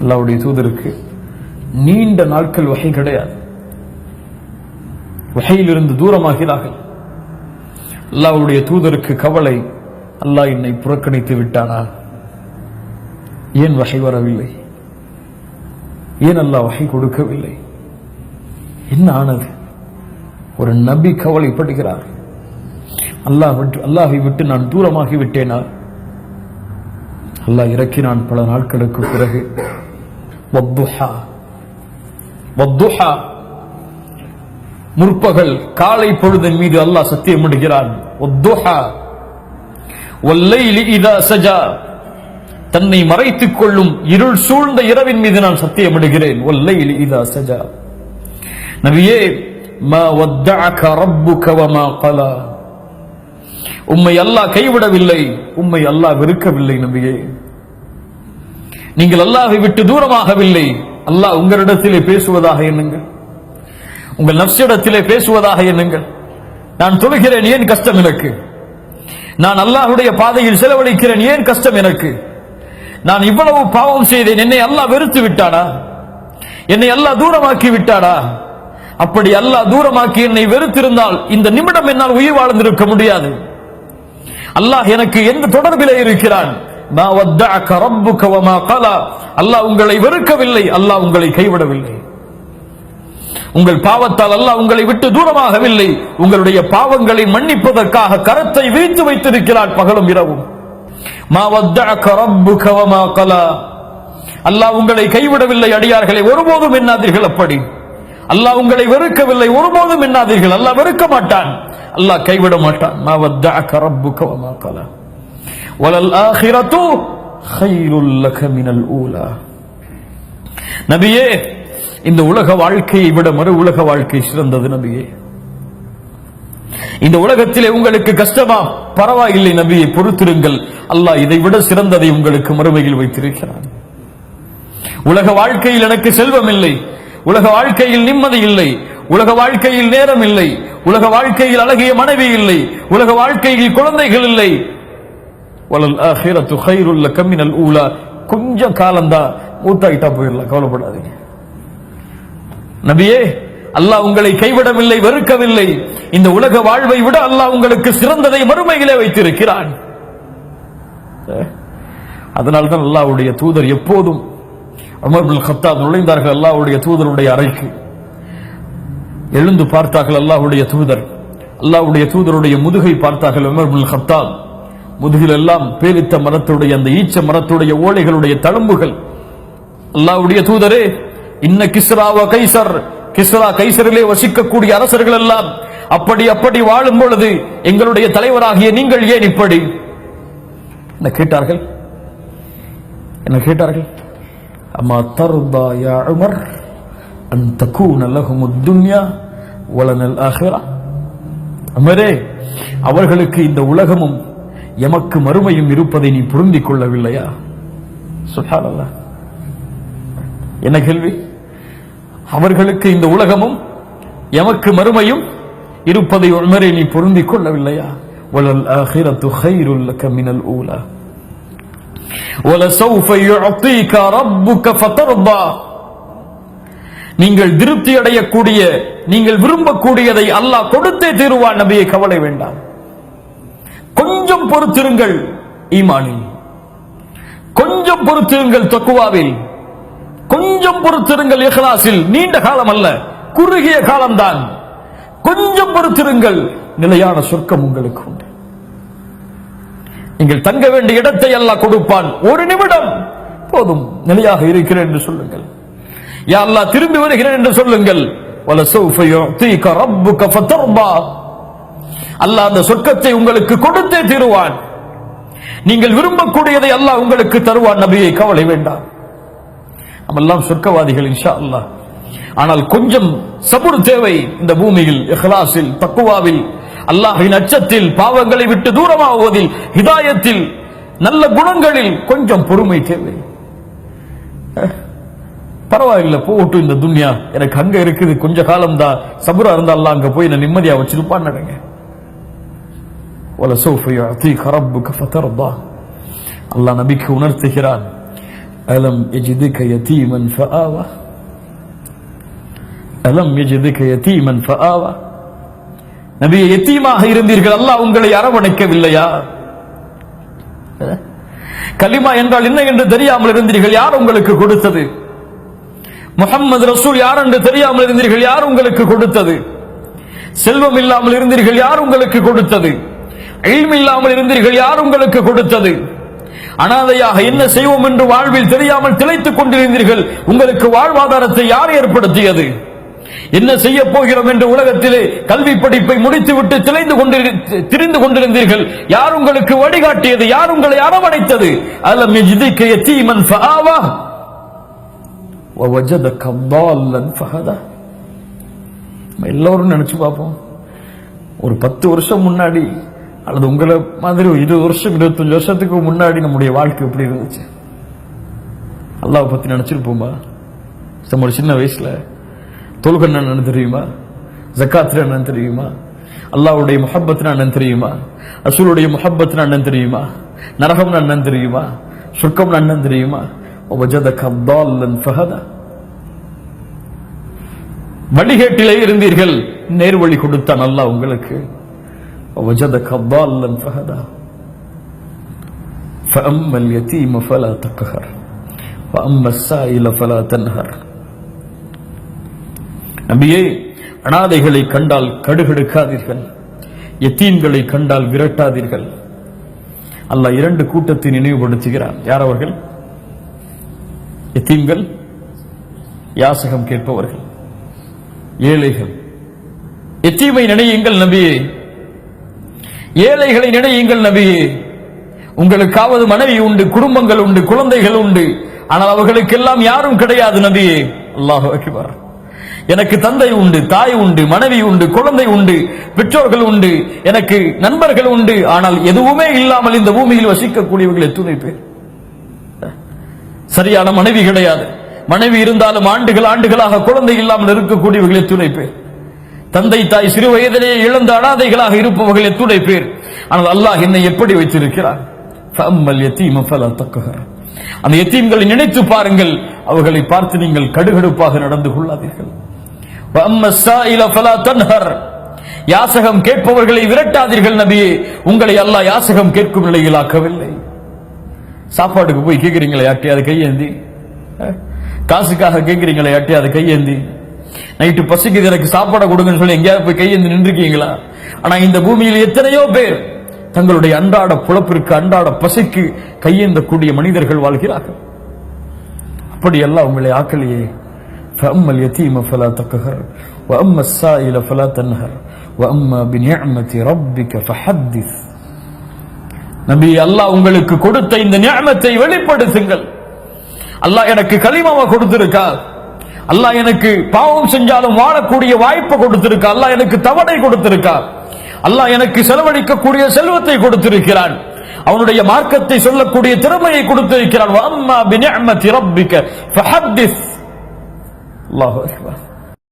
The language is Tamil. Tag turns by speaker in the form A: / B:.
A: அல்லாவுடைய தூதருக்கு நீண்ட நாட்கள் வகை கிடையாது. வகையிலிருந்து தூரமாகிறார்கள். அல்லாவுடைய தூதருக்கு கவலை அல்லாஹ் என்னை புறக்கணித்து விட்டானா? ஏன் வகை வரவில்லை? ஏன் அல்லாஹ் வகை கொடுக்கவில்லை? என்ன ஆனது? ஒரு நபி கவலைப்படுகிறார். அல்லாஹ் விட்டு அல்லாஹை விட்டு நான் தூரமாகி விட்டேனா அல்லாஹ் இறக்கினான் பல நாட்களுக்கு பிறகு. வத்துஹா. வத்துஹா. முற்பகல் காலை பொழுதன் மீது அல்லாஹ் சத்தியமிடுகிறான் வத்துஹா. வல்லைலி இதா சஜா. தன்னை மறைத்துக் கொள்ளும் இருள் சூழ்ந்த இரவின் மீது நான் சத்தியமிடுகிறேன் வல்லைலி இதா சஜா. நபியே உம்மை அல்லாஹ் கைவிடவில்லை. உம்மை அல்லாஹ் வெறுக்கவில்லை நபியே. நீங்கள் அல்லாஹை விட்டு தூரமாகவில்லை. அல்லாஹ் உங்களிடத்திலே பேசுவதாக எண்ணுங்கள். உங்கள் நப்சிடத்திலே பேசுவதாக எண்ணுங்கள். நான் தொழுகிறேன் ஏன் கஷ்டம் எனக்கு? நான் அல்லாஹுடைய பாதையில் செலவழிக்கிறேன் ஏன் கஷ்டம் எனக்கு? நான் இவ்வளவு பாவம் செய்தேன் என்னை அல்லாஹ் வெறுத்து விட்டானா? என்னை அல்லாஹ் தூரமாக்கி விட்டானா? அப்படி அல்லாஹ் தூரமாக்கி என்னை வெறுத்திருந்தால் இந்த நிமிடம் என்னால் உயிர் வாழ்ந்திருக்க முடியாது. அல்லாஹ் எனக்கு எந்த தொடர்பிலே இருக்கிறான்? மா அல்லாஹ் உங்களை வெறுக்கவில்லை அல்லாஹ் உங்களை கைவிடவில்லை. உங்கள் பாவத்தால் அல்லாஹ் உங்களை விட்டு தூரமாகவில்லை. உங்களுடைய பாவங்களை மன்னிப்பதற்காக கரத்தை வீழ்த்து வைத்திருக்கிறார் பகலும் இரவும். மா அல்லாஹ் உங்களை கைவிடவில்லை அடியார்களை ஒருபோதும் எண்ணாதீர்கள் அப்படி. அல்லாஹ் உங்களை வெறுக்கவில்லை ஒருபோதும் எண்ணாதீர்கள். அல்லாஹ் வெறுக்க மாட்டான். அல்லாஹ் கைவிட மாட்டான். வலல் ஆஹிரத்து ஹைருல்லக ஊலா. நபியே இந்த உலக வாழ்க்கையை விட மறு உலக வாழ்க்கை சிறந்தது நபியே. இந்த உலகத்திலே உங்களுக்கு கஷ்டமா? பரவாயில்லை நபியை பொறுத்திருங்கள். அல்லாஹ் இதை விட சிறந்ததை உங்களுக்கு மறுமையில் வைத்திருக்கிறார் உலக வாழ்க்கையில் எனக்கு செல்வம் இல்லை. உலக வாழ்க்கையில் நிம்மதி இல்லை. உலக வாழ்க்கையில் நேரம் இல்லை. உலக வாழ்க்கையில் அழகிய மனைவி இல்லை. உலக வாழ்க்கையில் குழந்தைகள் இல்லை. வலல் ஆஹிரத்து கைருல்ல கம்மினல் ஊலா கொஞ்சம் காலம்தான் மூத்தாயிட்டா போயிடலாம் கவலைப்படாதீங்க. நபியே அல்லாஹ் உங்களை கைவிடவில்லை வெறுக்கவில்லை. இந்த உலக வாழ்வை விட அல்லாஹ் உங்களுக்கு சிறந்ததை மறுமையிலே வைத்திருக்கிறான். அதனால்தான் அல்லாஹ்வுடைய தூதர் எப்போதும் உமர் பின் கத்தாப் நுழைந்தார்கள் அல்லாஹ்வுடைய தூதருடைய அறைக்கு. எழுந்து பார்த்தார்கள் அல்லாஹ்வுடைய தூதர். அல்லாஹ்வுடைய தூதருடைய முதுகை பார்த்தார்கள் உமர் பின் கத்தாப் முதுகில் எல்லாம் பேரித்த மரத்துடைய அந்த ஈச்ச மரத்துடைய ஓலைகளுடைய தழும்புகள். அல்லாவுடைய தூதரே இன்ன கிஸ்ராவ கைசர் கிஸ்ரா. கைசரிலே வசிக்கக்கூடிய அரசர்கள் எல்லாம் அப்படி அப்படி வாழும் பொழுது எங்களுடைய தலைவராகிய நீங்கள் ஏன் இப்படி? என்ன கேட்டார்கள்? என்ன கேட்டார்கள்? அம்மா தர்தா யா உமர் அன் தக்கூன லஹும் துன்யா வலனல் அமரே அவர்களுக்கு இந்த உலகமும் எமக்கு மறுமையும் இருப்பதை நீ புரிந்திக் கொள்ளவில்லையா சுஹானல்லாஹ் என்ன கேள்வி அவர்களுக்கு இந்த உலகமும் எமக்கு மறுமையும் இருப்பதை உண்மரை நீ பொருந்திக் கொள்ளவில்லையா வலல் ஆஹிரத்து கைருல் லக மினல் ஊலா وَلَسَوْفَ يُعْطِيكَ رَبُّكَ فَتَرْضَى நீங்கள் திருப்தி அடையக்கூடிய நீங்கள் விரும்பக்கூடியதை அல்லாஹ் கொடுத்தே தீருவான் நபியை கவலை வேண்டாம் கொஞ்சம் பொறுத்திருங்கள் ஈமானில். கொஞ்சம் பொறுத்திருங்கள் தக்குவாவில். கொஞ்சம் பொறுத்திருங்கள் இஹ்லாசில் நீண்ட காலம் அல்ல குறுகிய காலம்தான். கொஞ்சம் பொறுத்திருங்கள் நிலையான சொர்க்கம் உங்களுக்கு உண்டு. நீங்கள் தங்க வேண்டிய இடத்தை எல்லாம் கொடுப்பான். ஒரு நிமிடம் போதும் நிலையாக இருக்கிறேன் என்று சொல்லுங்கள். யா திரும்பி வருகிறேன் என்று சொல்லுங்கள். வலசௌஃபயோ தீ கரப்பு கஃபத்தர்பா அல்லாஹ் அந்த சொர்க்கத்தை உங்களுக்கு கொடுத்தே தீருவான். நீங்கள் விரும்பக்கூடியதை அல்லாஹ் உங்களுக்கு தருவான் நபியை கவலை வேண்டாம். நம்மெல்லாம் சொர்க்கவாதிகள் இன்ஷா அல்லாஹ் ஆனால் கொஞ்சம் சபுர் தேவை இந்த பூமியில் இஹ்லாஸில் தக்குவாவில். அல்லாஹின் அச்சத்தில் பாவங்களை விட்டு தூரமாகுவதில் ஹிதாயத்தில் நல்ல குணங்களில் கொஞ்சம் பொறுமை தேவை. அஹ், பரவாயில்ல போகட்டும் இந்த துன்யா. எனக்கு அங்க இருக்குது கொஞ்ச காலம் தான் சபுரா இருந்தா அங்க போய் நான் நிம்மதியா வச்சிருப்பான் நடங்க وَلَسَوْفَ يُعْطِيكَ رَبُّكَ فَتَرْضَى அல்லாஹ் நபிக்கு உணர்த்துகிறான் அலம் எஜிதுக யதீமன் ஃபஆவா அலம் எஜிதுக யதீமன் ஃபஆவா நபியே எத்தீமாக இருந்தீர்கள் அல்லாஹ் உங்களை அரவணைக்கவில்லையா கலிமா என்றால் என்ன என்று தெரியாமல் இருந்தீர்கள் யார் உங்களுக்கு கொடுத்தது முகம்மது ரசூல் யார் என்று தெரியாமல் இருந்தீர்கள் யார் உங்களுக்கு கொடுத்தது செல்வம் இல்லாமல் இருந்தீர்கள் யார் உங்களுக்கு கொடுத்தது இல்ம் இல்லாமல் இருந்தீர்கள் யார் உங்களுக்கு கொடுத்தது அனாதையாக என்ன செய்வோம் என்று வாழ்வில் தெரியாமல் திளைத்துக் கொண்டிருந்தீர்கள் உங்களுக்கு வாழ்வாதாரத்தை யார் ஏற்படுத்தியது என்ன செய்ய போகிறோம் என்று உலகத்திலே கல்வி படிப்பை முடித்துவிட்டு திளைந்து கொண்டிரு திரிந்து கொண்டிருந்தீர்கள் யார் உங்களுக்கு வழிகாட்டியது யார் உங்களை அரவணைத்தது அலம் யஜிதுக யதீமன் ஃபஆவா ووجدك ضالا فهدى நம்ம எல்லோரும் நினைச்சு பார்ப்போம் ஒரு பத்து வருஷம் முன்னாடி அல்லது உங்களை மாதிரி இருபது வருஷம் இருபத்தஞ்சு வருஷத்துக்கு முன்னாடி நம்முடைய வாழ்க்கை எப்படி இருந்துச்சு? அல்லாவை பற்றி நினச்சிருப்போமா? நம்மளோட சின்ன வயசில் தொழுகண்ணன் என்னன்னு தெரியுமா? ஜக்காத்ரா என்னன்னு தெரியுமா? அல்லாவுடைய முஹப்பத்னா என்னன்னு தெரியுமா? அசூலுடைய முஹப்பத்னா என்னன்னு தெரியுமா? நரகம்னா என்னன்னு தெரியுமா? சொர்க்கம்னா என்னன்னு தெரியுமா? வழிகேட்டிலே இருந்தீர்கள் நேர்வழி கொடுத்தான் நல்லா உங்களுக்கு. وجدك ضالا فهدى فأما اليتيم فلا تقهر وأما السائل فلا تنهر நபியே அனாதைகளை கண்டால் கடுகெடுக்காதீர்கள் எத்தீன்களை கண்டால் விரட்டாதீர்கள் அல்லாஹ் இரண்டு கூட்டத்தை நினைவுபடுத்துகிறார் யார் அவர்கள் எத்தீம்கள் யாசகம் கேட்பவர்கள் ஏழைகள் எத்தீமை நினையுங்கள் நபியே ஏழைகளை நினையுங்கள் நபியே உங்களுக்காவது மனைவி உண்டு குடும்பங்கள் உண்டு குழந்தைகள் உண்டு. ஆனால் அவர்களுக்கெல்லாம் யாரும் கிடையாது நபியே அல்லாஹ் அக்பர். எனக்கு தந்தை உண்டு தாய் உண்டு மனைவி உண்டு குழந்தை உண்டு பெற்றோர்கள் உண்டு எனக்கு நண்பர்கள் உண்டு. ஆனால் எதுவுமே இல்லாமல் இந்த பூமியில் வசிக்கக்கூடியவர்கள் எத்துணை பேர்? சரியான மனைவி கிடையாது. மனைவி இருந்தாலும் ஆண்டுகள் ஆண்டுகளாக குழந்தை இல்லாமல் இருக்கக்கூடியவர்கள் எத்துணை பேர்? தந்தை தாய் சிறு வயதிலே இழந்த அனாதைகளாக இருப்பவர்கள் எத்துணை பேர்? ஆனால் அல்லாஹ் என்னை எப்படி வைத்திருக்கிறார்? தக்கஹர் அந்த எத்தீம்களை நினைத்து பாருங்கள். அவர்களை பார்த்து நீங்கள் கடுகடுப்பாக நடந்து கொள்ளாதீர்கள். ஃபலா யாசகம் கேட்பவர்களை விரட்டாதீர்கள் நபியே. உங்களை அல்லாஹ் யாசகம் கேட்கும் நிலையில் ஆக்கவில்லை. சாப்பாடுக்கு போய் கேட்குறீங்களே யார்ட்டையாவது கையேந்தி? காசுக்காக கேட்குறீங்களே யார்ட்டையாவது கையேந்தி? நைட்டு பசிக்குது எனக்கு சாப்பாடை கொடுங்கன்னு சொல்லி எங்கேயாவது போய் கையேந்தி நின்றுருக்கீங்களா ஆனா இந்த பூமியில் எத்தனையோ பேர் தங்களுடைய அன்றாட புலப்பிற்கு அன்றாட பசிக்கு கையேந்தக்கூடிய மனிதர்கள் வாழ்கிறார்கள் அப்படியெல்லாம் உங்களை ஆக்கலையே فأما اليتيم فلا تقهر وأما السائل فلا تنهر وأما بنعمة ربك فحدث நபி அல்லாஹ் உங்களுக்கு கொடுத்த இந்த நியமத்தை வெளிப்படுத்துங்கள் அல்லாஹ் எனக்கு கலிமாவை கொடுத்திருக்கா அல்லாஹ் எனக்கு பாவம் செஞ்சாலும் வாழக்கூடிய வாய்ப்பை கொடுத்திருக்கா அல்லாஹ் எனக்கு தவணை கொடுத்திருக்கார். அல்லாஹ் எனக்கு செலவழிக்கக்கூடிய செல்வத்தை கொடுத்திருக்கிறான். அவனுடைய மார்க்கத்தை சொல்லக்கூடிய திறமையை கொடுத்திருக்கிறான். வஅம்மா பினிஅமதி ரப்பிக ஃபஹத்திஸ் அல்லாஹு அக்பர்.